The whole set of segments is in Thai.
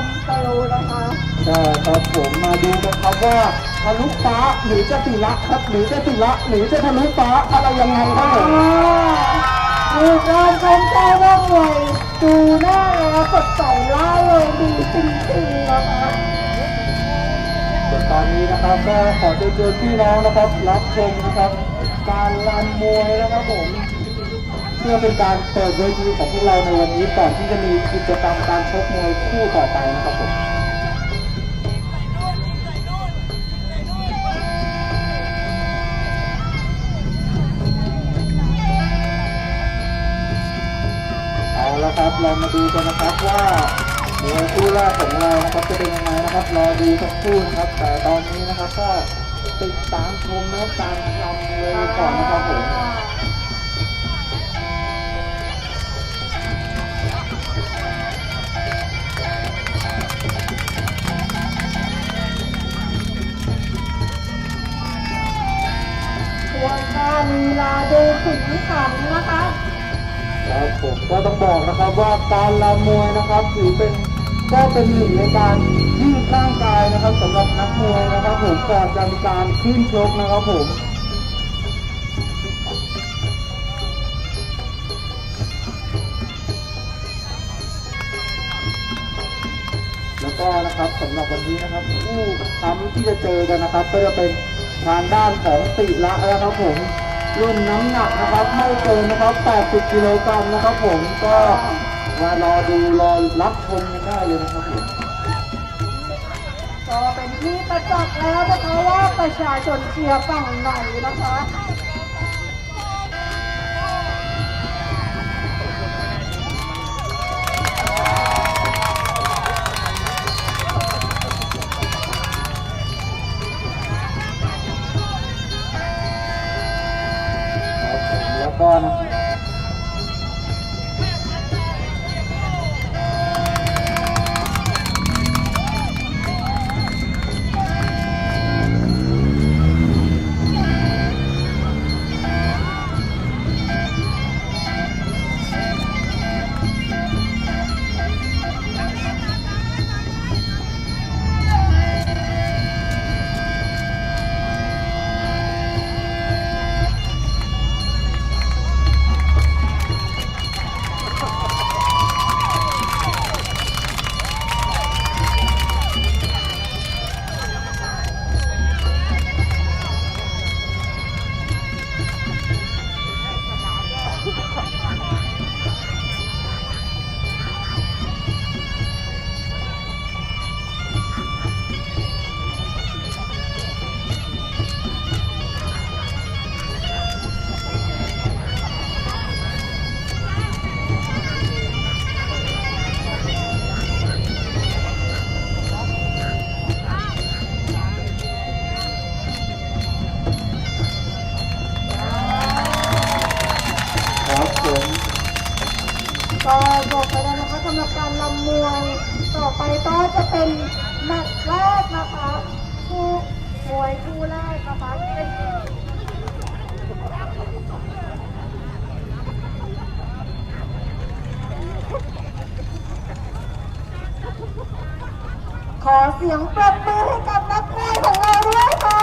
วันเซลนะคะใช่ครับผมมาดูกันครับว่าทะลุฟ้าหรือจะติละครับหรือจะติละหรือจะทะลุฟ้าอะไรยังไงครับผมดูการชมแก้ว่องไวดูหน้าแล้วสดใสล่าเริงดีจริงๆนะคะส่วนตอนนี้นะครับก็ขอเชิญชวนพี่น้องนะครับ รับชมนะครับ การลานมวยนะครับผม เพื่อเป็นการเปิดเวทีของพวกเราในวันนี้ก่อนที่จะมีกิจกรรมการชกมวยคู่ต่อไปนะครับผมเอาละครับเรามาดูกันนะครับว่ามวยคู่แรกของเรานะครับจะเป็นยังไงนะครับรอดูสักครู่นะครับ แต่ตอนนี้นะครับก็ติดตามชมนะครับการทำเลยก่อนนะครับผม วนการลีลาดูขึงขันนะคะครับผมก็ต้องบอกนะครับว่าการลามวยนะครับถือเป็นก็เป็นหนึ่งในการยืดร่างกายนะครับสำหรับนักมวยนะครับผมก่อนจะมีการขึ้นชกนะครับผมแล้วก็นะครับสำหรับวันนี้นะครับผู้ค้ำที่จะเจอกันนะครับก็จะเป็น ทางด้านของติละนะครับผมรุ่นน้ำหนักนะครับไม่เกินนะครับ 80 กิโลกรัมนะครับผมก็มารอดูรอรับชมกันได้เลยนะครับผมก็เป็นที่ประจักษ์แล้วนะคะว่าประชาชนเชียร์ฝั่งไหนนะคะ ผ ขอเสียงปรบมือให้กับนักมวยของเราด้วยค่ะ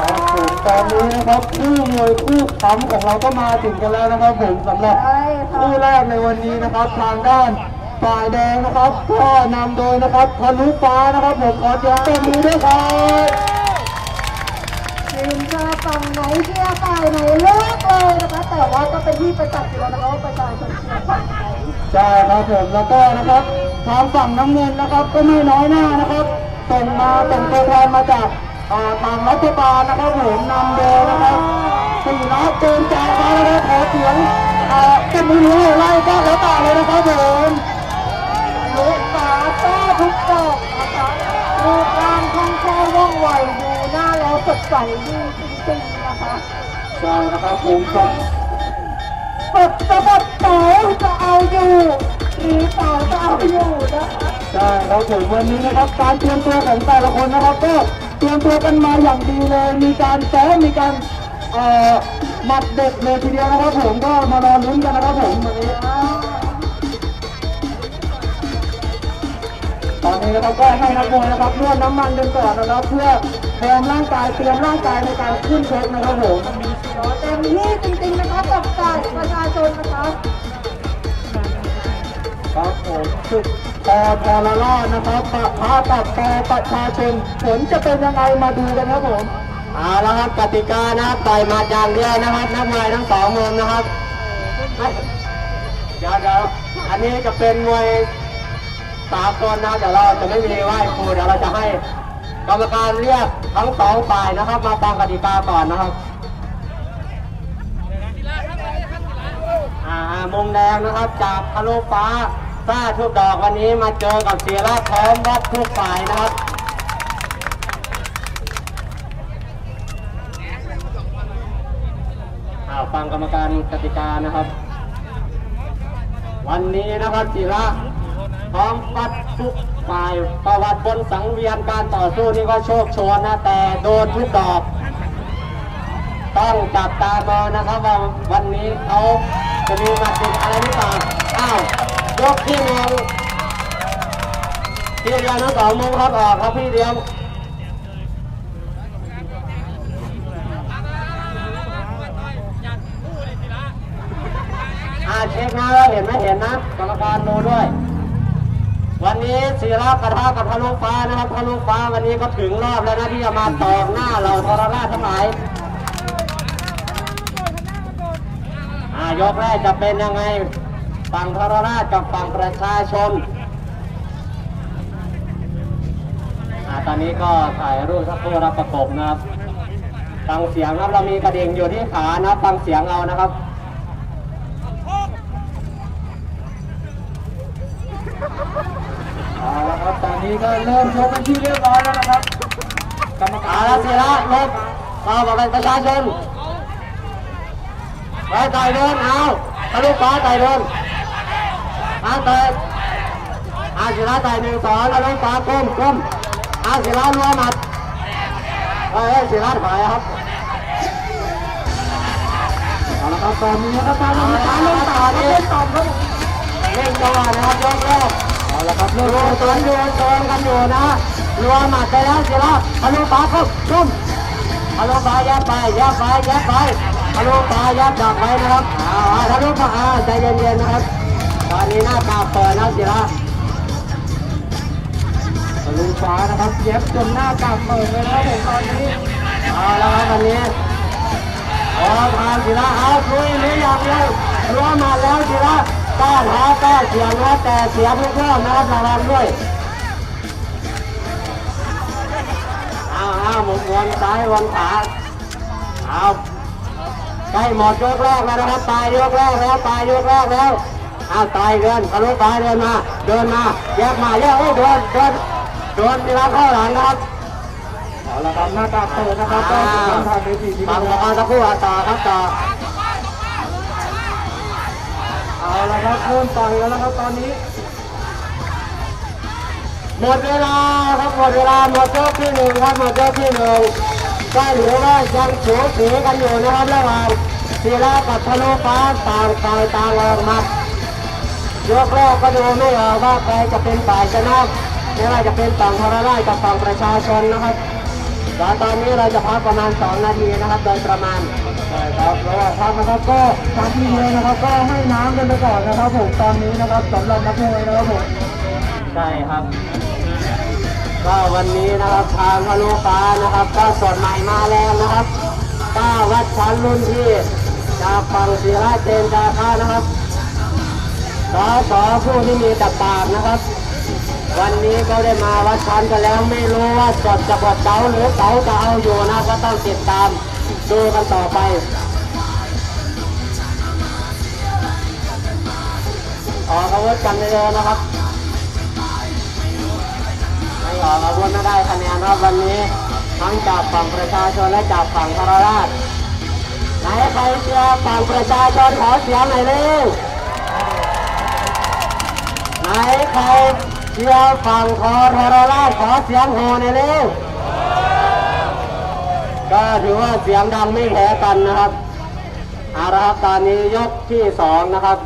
ครับผมตอนนี้นะครับคู่มวยคู่ค้ำของเราก็มาถึงกันแล้วนะครับผมสำหรับใช่ค่ะคู่แรกในวันนี้นะครับทางด้านฝ่ายแดงนะครับก็นำโดยนะครับทะลุฟ้านะครับผมขอเสียงปรบมือด้วยครับ เชียร์ฝ่ายไหนเลือกเลยนะคะ แต่ว่าก็เป็นที่ประจักษ์อยู่แล้วนะคะว่าประชาชนเชียร์ฝั่งไหนใช่ครับผมแล้วก็นะครับทางฝั่งน้ำเงินนะครับก็ไม่น้อยหน้านะครับส่งมาส่งตัวแทนมาจากอ่าทางรัฐบาลนะครับผมนำโดยนะครับสี่ล้อเกินใจเขานะครับขอเสียงอ่าเป็นมือไล่ก็แล้วต่เลยนะครับผมลูกสาวแท้ทุกดอกนะคะรูปร่างคล่องแคล่วว่องไวดูหน้าแล้วสดใสดีจริงๆนะคะ ใช่นะครับผมครับปดสะบัดเต๋าจะเอาอยู่ หรือเต๋าจะเอาอยู่นะคะใช่ครับผมวันนี้นะครับการเตรียมตัวของแต่ละคนนะครับก็เตรียมตัวกันมาอย่างดีเลย มีการแซ้มมีการเอ่อหมัดเด็ดเลยทีเดียวนะครับผมก็มารอลุ้นกันนะครับผมวันนี้ตอนนี้นะครับก็ให้นักมวยนะครับนวดน้ำมันกันก่อนนะครับเพื่อพร้อมร่างกายเตรียมร่างกายในการขึ้นชกนะครับผม ขอเต็มที่จริงๆนะคะกับการประชาชนนะคะครับผมศึกปอทรลอนะครับปะทะกับปอประชาชนผลจะเป็นยังไงมาดูกันครับผมเอาละครับกติกานะต่อยมาจางเดียวนะครับนักมวยทั้งสองมุมนะครับเดี๋ยวเดี๋ยวอันนี้จะเป็นมวยสากลนะเดี๋ยวเราจะไม่มีไหว้ครูเดี๋ยวเราจะให้กรรมการเรียกทั้งสองฝ่ายนะครับ มาฟังกติกาก่อนนะครับ อ่ามุมแดงนะครับ จากทะลุฟ้าซ่าทุกดอกวันนี้มาเจอกับเสียราพร้อมรับทุกฝ่ายนะครับ อ่าฟังกรรมการกติกานะครับ วันนี้นะครับจิระพร้อมปัดทุกฝ่ายประวัติบนสังเวียนการต่อสู้นี่ก็โชคโชนนะแต่โดนทุกดอก ต้องจับตามองนะครับว่าวันนี้เขา จะมีมาติดอะไรหรือเปล่าอ้าวยกที่หนึ่งพี่เดียวทั้งสองมุมครับออกครับพี่เดียวอาเช็คนะว่าเห็นไหมเห็นนะกรรมการดูด้วย วันนี้ศิลปะทะกับทะลุฟ้านะครับทะลุฟ้าวันนี้ก็ถึงรอบแล้วนะที่จะมาตอกหน้าเราทรราชทั้งหลายายกแรกจะเป็นยังไงฝั่งทระราชกับฝั่งประชาชนอตอนนี้ก็ถ่ายรูปสักครู่รับประกบนะครับ ฟังเสียงครับเรามีกระดิ่งอยู่ที่ขานะฟังเสียงเอานะครับเอาละครับตอนนี้ก็เริ่มชกเป็นที่เรียบร้อยแล้วนะครับกรรมกาอารละศิระลบเราบอกเป็นประชาชน ไปต่อยเดินเอาทะลุฟ้าต่อยเดินมาเต่อยอาศิระต่อยหนึ่งสองทะลุฟ้าก้มก้มอาศิระรัวหมัดเฮ้ยศิระถอยครับเอาละครับตอนนี้นะครับตามกรรมการเล่นต่อครับเล่นต่อครับเล่นจังหวะนะครับยกแรกเอาละครับรัเริ่มต้นสวนอยู่โซนกันอยู่นะรัวหมัดไปแล้วศิระทะลุฟ้าก้มก้มทะลุฟ้าแยัดไปแยัดไปแยัดไป ทะลุฟ้ายัดดักไว้นะครับอ่าทะลุฟ้าใจเย็นๆนะครับ ตอนนี้หน้าตาเปิดแล้วศิระทะลุฟ้านะครับ เย็บจนหน้ากาเปิดเลยนะครับผมตอนนี้เอาแล้วครับวันนี้ขอทานศิระเอาคุยนี้อยางเดียวรัวมัดแล้วศิระกล้าท้ากล้าเสียงนะแต่เสียทุกรอบนะครับระวังด้วยเอาเอาหมุนวนซ้ายวนขวาเอา ใกล้หมดยกแรกแล้วนะครับปลายยกแรกแล้วปลายยกแรกแล้วเอาตายเดินทะลุปลายเดินมา เดินมาแยกมาแยกโอ้ยเดินเดินโดนมีรับเข้าหลังนะครับเอาละครับหน้ากากเปิดนะครับก็เป็นการทำในสี่ที่ฟังละครสักครู่อะต่อครับต่อเอาละครับเริ่มต่อยกันแล้วครับตอนนี้หมดเวลาครับหมดเวลาหมดยกที่หนึ่งครับหมดยกที่หนึ่ง ก็ถือว่ายังสูสีกันอยู่นะครับระหว่างศิลากับทะลุฟ้าต่างฝ่ายต่างออกหมัดยกแรกก็ดูไม่ออกว่าใครจะเป็นฝ่ายชนะไม่ว่าจะเป็นฝั่งทรราชกับฝั่งประชาชนนะครับแล้วตอนนี้เราจะพักประมาณ 2 นาทีนะครับ โดยประมาณใช่ครับระหว่างพักนะครับก็ทางทีมเลยนะครับ ก็ให้น้ำกันไปก่อนนะครับผมตอนนี้นะครับสำหรับนักมวยนะครับผมใช่ครับ ก็วันนี้นะครับทางทะลุฟ้านะครับก็สดใหม่มาแรงนะครับก้าวัดชั้นรุ่นที่จากฝั่งศิราเจนจาค่านะครับสอสอผู้ที่มีตับปากนะครับ วันนี้ก็ได้มาวัดชั้นกันแล้วไม่รู้ว่าจดจะบอกเก๋าหรือเก๋าจะเอาอยู่นะก็ต้องติดตามดูกันต่อไปออกอาวุธกันเลยนะครับ ไม่ออกอาวุธไม่ได้คะแนนรับวันนี้ทั้งจากฝั่งประชาชนและจากฝั่งทรราชไหนใครเชียร์ฝั่งประชาชนขอเสียงหน่อยเร็วไหนใครเชียร์ฝั่งคอทรราชขอเสียงโหหน่อยเร็วก็ถือว่าเสียงดังไม่แพ้กันนะครับเอาละครับตอนนี้ยกที่สองนะครับ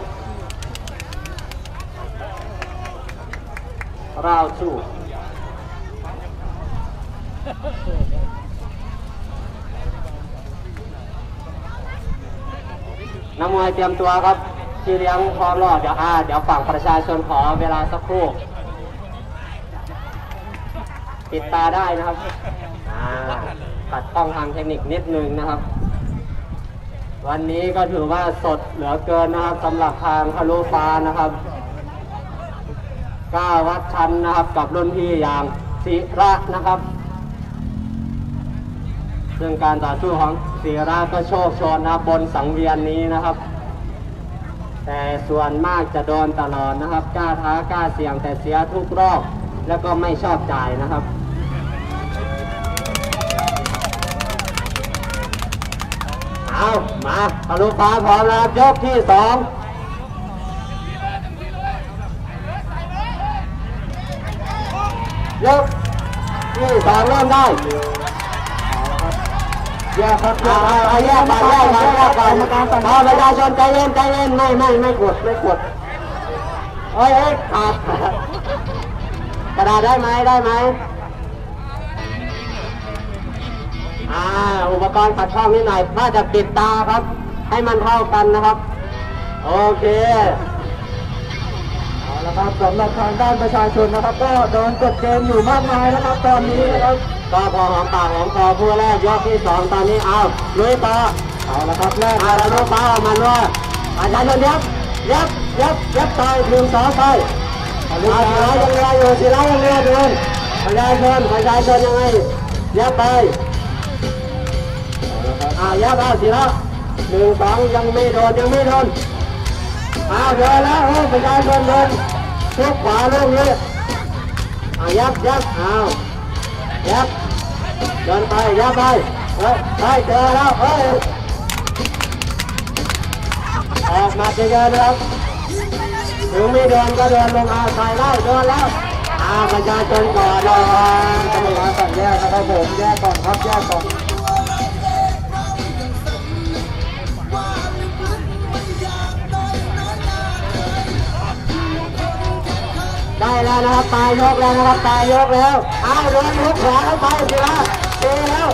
ราสู้ นักมวยเตรียมตัวครับที่เลี้ยงพร้อมรอดเดี๋ยวอาเดี๋ยวฝั่งประชาชนขอเวลาสักครู่ปิดตาได้นะครับตัดกล้องทางเทคนิคนิดนึงนะครับ วันนี้ก็ถือว่าสดเหลือเกินนะครับสำหรับทางทะลุฟ้านะครับก้าวัดชันนะครับกับรุ่นพี่อย่างศิระนะครับ ซึ่งการต่อสู้ของศิระก็โชคชนนะครับบนสังเวียนนี้นะครับ แต่ส่วนมากจะโดนตลอดนะครับกล้าท้ากล้าเสี่ยงแต่เสียทุกรอบแล้วก็ไม่ชอบจ่ายนะครับเอามาทะลุฟ้าพร้อมแล้วยกที่สองยกที่สองเริ่มได้ แยกครับเอาแยกก่อนแยกก่อนแยกก่อนเอาประชาชนใจเย็นใจเย็นไม่ไม่ไม่กดไม่กดเอ้ยเอ้ยขาดกระดาษได้ไหมได้ไหมอ่าอุปกรณ์ขัดช่องนิดหน่อยถ้าจะปิดตาครับ ให้มันเท่ากันนะครับ โอเคเอาละครับสำหรับทางด้านประชาชนนะครับ ก็โดนกดเกมอยู่มากมายนะครับตอนนี้นะครับ ก็พอหอมปากหอมคอผู้แรกยกที่สองตอนนี้เอาลุยต่อเอาละครับแรกเอาแล้วลูกฟ้าออกมาด้วยอาจารย์ชนยับยับยับยับต่อยหนึ่งสองไปเอาศิลายังเรืออยู่ศิลายังเรือเดินประชาชนประชาชนยังไงยับไปอ่ายับเอาศิลาหนึ่งสองยังไม่โดนยังไม่โดนเอาเดินแล้วเฮ้ยประชาชนเดินทุกขวาลงเลยอ่ายับยับเอา ยับเดินไปยับไปเฮ้ยไปเจอแล้วเฮ้ยออกมาเยอะๆนะครับถึงไม่เดินก็เดินลงอาใส่ไล่เดินแล้วอาประชาชนก่อนเลยกรรมการสั่งแยกนะครับผมแยกก่อนครับแยกก่อน ได้แล้วนะครับตายยกแล้วนะครับตายยกแล้วอ้าวเดินลุกขวาเข้าไปสิละเตะแล้ว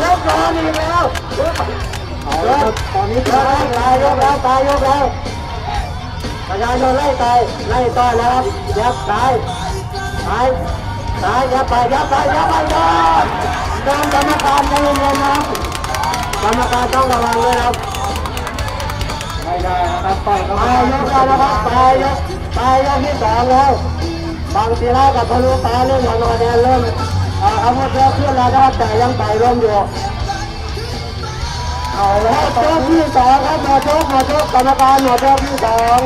ยกโดนอีกแล้วเอาละครับตอนนี้เดินแล้วตายยกแล้วตายยกแล้วประชาชนไล่ตายไล่ต้อนแล้วครับยับซ้ายซ้ายซ้ายยับไปยับไปยับไปโดนโดนกรรมการใจเย็นๆนะครับกรรมการต้องระวังด้วยนะครับไม่ได้นะครับต่อยเข้าตายยกแล้วนะครับตายยกตายยกที่สองแล้ว บางทีแล้วกับพลุตาเรื่องนอนแนเริ่มอาวุธเริ่มขึ้นแล้วนะครับแต่ยังไต่อยร่มอยู่เอาแล้วโจ๊กที่สองครับหมอโจ๊กหมอโจ๊กกรรมการหมอโจ๊กที่สอง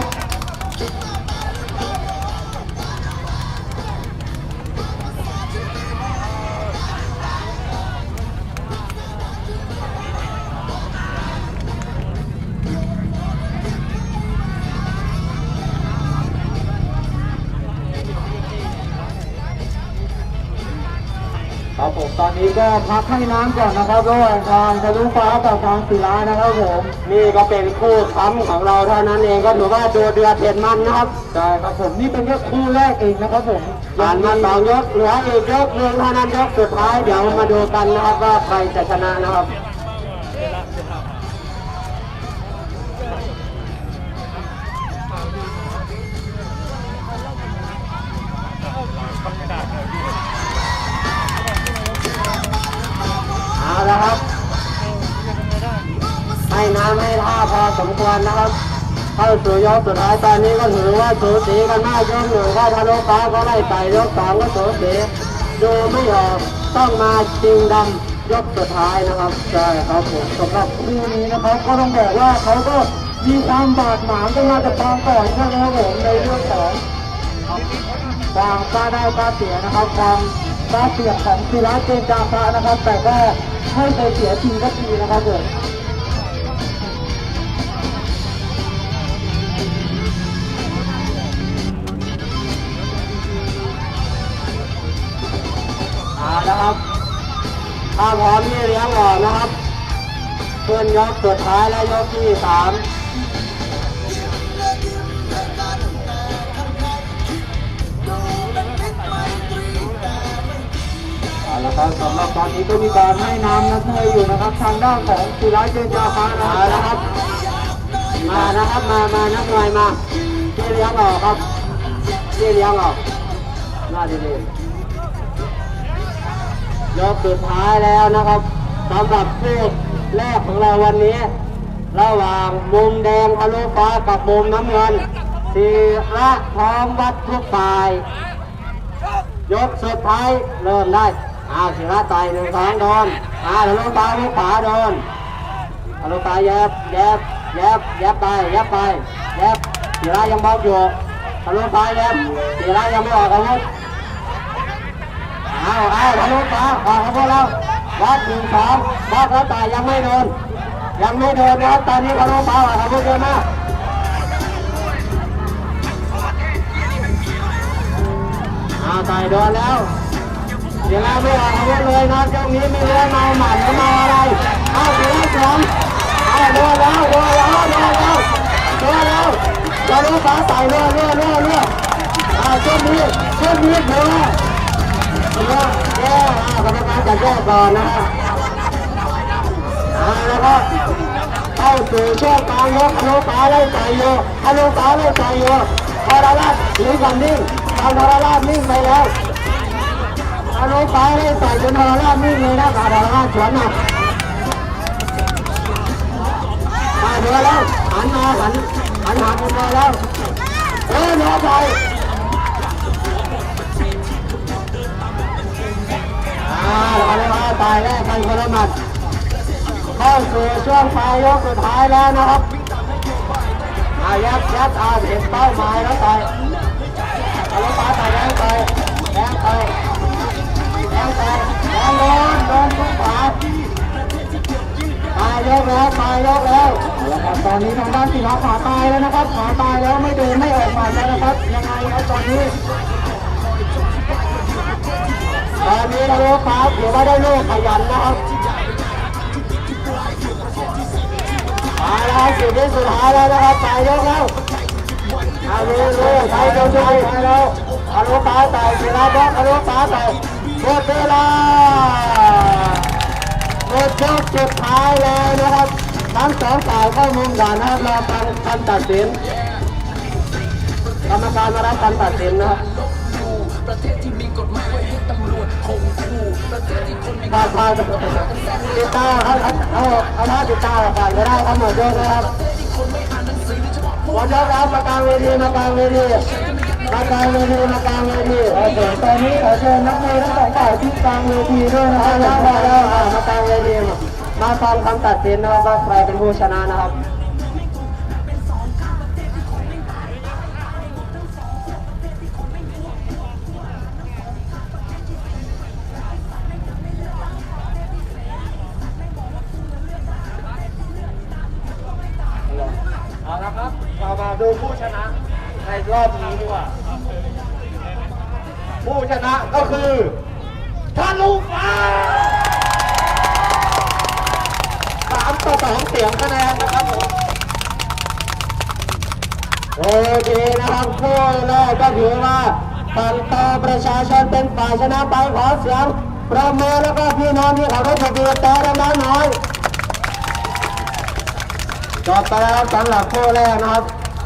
ตอนนี้ก็พักให้น้ำก่อนนะครับระหว่างทางทะลุฟ้ากับทางศิลานะครับผมนี่ก็เป็นคู่ค้ำของเราเท่านั้นเองก็ถือว่าดูเดือดเผ็ดมันนะครับใช่ครับผมนี่เป็นแค่คู่แรกเองนะครับผมผ่านมาสองยกเหลืออีกยกหนึ่งเท่านั้นยกสุดท้ายเดี๋ยวมาดูกันนะครับว่าใครจะชนะนะครับะครับ ให้น้ำให้ท่าพอสมควรนะครับ เข้าสู่ยกสุดท้ายตอนนี้ก็ถือว่าสูสีกันมากยกหนึ่งก็ทะลุฟ้าก็ไล่ไต่ยกสองก็สูสีดูไม่ออกต้องมาจริงดำยกสุดท้ายนะครับใช่ครับผมสำหรับคู่นี้นะครับก็ต้องบอกว่าเขาก็มีความบาดหมางกันมาจากตอนก่อนใช่ไหมครับผมในเรื่องของความกล้าได้กล้าเสียนะครับความ้าเสียของศิลาเจนจาพระนะครับ แต่ก็ให้ไปเสียทีก็ทีนะครับผมเอาละครับถ้าพร้อมที่เลี้ยงออนะครับเพื่อนยกสุดท้ายและยกที่สาม ก็สำหรับตอนนี้ก็มีการให้น้ำนักมวยอยู่นะครับ ทางด้านของศิลาเจนจาฟ้านะมาแล้วครับ มานะครับมามานักมวยมาพี่เลี้ยงออกครับพี่เลี้ยงออกน้าดีๆยกสุดท้ายแล้วนะครับสำหรับคู่แรกของเราวันนี้ ระหว่างมุมแดงทะลุฟ้ากับมุมน้ำเงินสีละพร้อมวัดทุกฝ่าย ยกสุดท้ายเริ่มได้ อ้าวศิระต่อยหนึ่งสองโดนอ้าวทะลุฟ้าลูกขวาโดนทะลุซ้ายแยบแยบแยบแยบไปแยบไปแยบสีรายังบล็อกอยู่ทะลุซ้ายแยบสีรายังไม่ออกอาวุธเอาเอาทะลุฟ้าออกอาวุธแล้ววัดหนึ่งสองบล็อกแล้วแต่ยังไม่โดนยังไม่โดนนะครับตอนนี้ทะลุฟ้าออกอาวุธเยอะมากอาต่อยโดนแล้ว ดี๋ยวเราไม่ออกอาวุธเลยนะช่วงนี้ไม่รู้เมาหมันหรือเมาอะไร เอาเสียสองเอาโดนแล้วโดนแล้วโดนแล้วโดนแล้วจะรู้ฟ้าใส่เรือเรือเรือเรือยเอาช่วงนี้ช่วงนี้เถอะเถอะแย่เอากรรมการจัดแยกก่อนนะครับเอาแล้วก็เข้าสู่ช่วงกลางยกทะลุฟ้าไล่ใส่โยทะลุฟ้าไล่ใส่โยพอราลาดหรือกันนิ่งทางพอราลาดนิ่งไปแล้ว เอาลงไปเลยใส่จนเราลาดนิ่งเลยนะขาดเราลาดสวนมามาเดือแล้วหันมาหันหันหาคนมาแล้วเออเดือไปอ่าเราเลยว่าตายแรกกันคนละหมัดเข้าสู่ช่วงปลายยกสุดท้ายแล้วนะครับอายับยับอาเห็นเป้าหมายแล้วต่อยเอาลงไปต่อยแรงไปแรงไป รงไปแรงโดนทุกขวาตายยกแล้วตายยกแล้วแล้วครับตอนนี้ทางด้านศิลาขาตายแล้วนะครับขาตายแล้วไม่เดินไม่ออกมาแล้วนะครับยังไงครับตอนนี้ตอนนี้เราลูกฟ้าถือว่าได้ลูกขยันนะครับตายแล้วสิบที่สุดท้ายแล้วนะครับตายยกแล้วเอาลูกลูกใช้เจ้าใจไปแล้วอาลูกฟ้าตายศิลาบล็อกอาลูกฟ้าตาย หมดเวลาหมดยกสุดท้ายแล้วนะครับทั้งสองฝ่ายเข้ามุมด่านนะครับรอฟังคำตัดสินกรรมการมารับคำตัดสินนะครับผ่านผ่านติดตาเอาเอาเอาหน้าติดตาผ่านก็ได้ครับหมดยกนะครับหมดยกครับมากลางเวทีมากลางเวที มากลางเวทีมากลางเวทีโอเคตอนนี้ขอเชิญนักมวยทั้งสองฝ่ายที่กลางเวทีด้วยนะครับแล้วมาแล้วมากลางเวทีมาฟังคำตัดสินนะครับว่าใครเป็นผู้ชนะนะครับเอาละครับเรามาดูผู้ชนะ ในรอบนี้ดีกว่า ผู้ชนะก็คือทะลุฟ้าสามต่อสองเสียงคะแนนนะครับผมโอเคนะครับคู่แรกก็ถือว่าฝั่งต่อประชาชนเป็นฝ่ายชนะไปขอเสียงประเมินแล้วก็พี่น้องที่เขาได้ถูกดีแต่ละน้อยน้อยจบไปแล้วสำหรับคู่แรกนะครับ